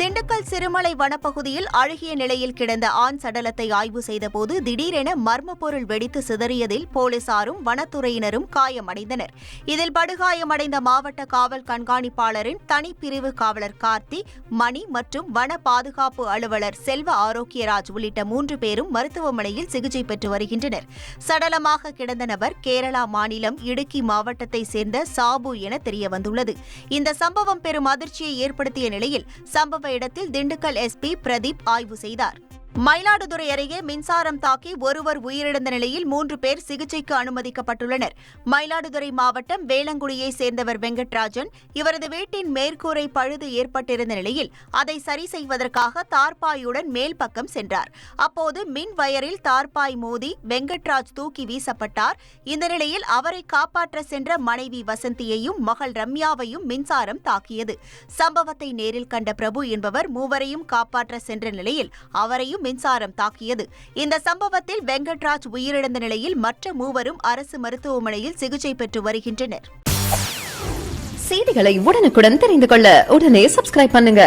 திண்டுக்கல் சிறுமலை வனப்பகுதியில் அழுகிய நிலையில் கிடந்த ஆண் சடலத்தை ஆய்வு செய்தபோது திடீரென மர்ம பொருள் வெடித்து சிதறியதில் போலீசாரும் வனத்துறையினரும் காயமடைந்தனர். இதில் படுகாயமடைந்த மாவட்ட காவல் கண்காணிப்பாளரின் தனிப்பிரிவு காவலர் கார்த்தி மணி மற்றும் வன பாதுகாப்பு அலுவலர் செல்வ ஆரோக்கியராஜ் உள்ளிட்ட மூன்று பேரும் மருத்துவமனையில் சிகிச்சை பெற்று வருகின்றனர். சடலமாக கிடந்த நபர் கேரளா மாநிலம் இடுக்கி மாவட்டத்தை சேர்ந்த சாபு என தெரியவந்துள்ளது. இந்த சம்பவம் பெரும் அதிர்ச்சியை ஏற்படுத்திய நிலையில் சம்பவ இடத்தில் திண்டுக்கல் எஸ்பி பிரதீப் ஆய்வு செய்தார். மயிலாடுதுறை அருகே மின்சாரம் தாக்கி ஒருவர் உயிரிழந்த நிலையில் மூன்று பேர் சிகிச்சைக்கு அனுமதிக்கப்பட்டுள்ளனர். மயிலாடுதுறை மாவட்டம் வேளங்குடியை சேர்ந்தவர் வெங்கட்ராஜன் இவரது வீட்டின் மேற்கூரை பழுது ஏற்பட்டிருந்த நிலையில் அதை சரி செய்வதற்காக தார்பாயுடன் மேல் பக்கம் சென்றார். அப்போது மின் வயரில் தார்பாய் மோதி வெங்கட்ராஜ் தூக்கி வீசப்பட்டார். இந்த நிலையில் அவரை காப்பாற்ற சென்ற மனைவி வசந்தியையும் மகள் ரம்யாவையும் மின்சாரம் தாக்கியது. சம்பவத்தை நேரில் கண்ட பிரபு என்பவர் மூவரையும் காப்பாற்ற சென்ற நிலையில் அவரையும் மின்சாரம் தாக்கியது. இந்த சம்பவத்தில் வெங்கட்ராஜ் உயிரிழந்த நிலையில் மற்ற மூவரும் அரசு மருத்துவமனையில் சிகிச்சை பெற்று வருகின்றனர். செய்திகளை உடனுக்குடன் தெரிந்து கொள்ள உடனே சப்ஸ்கிரைப் பண்ணுங்க.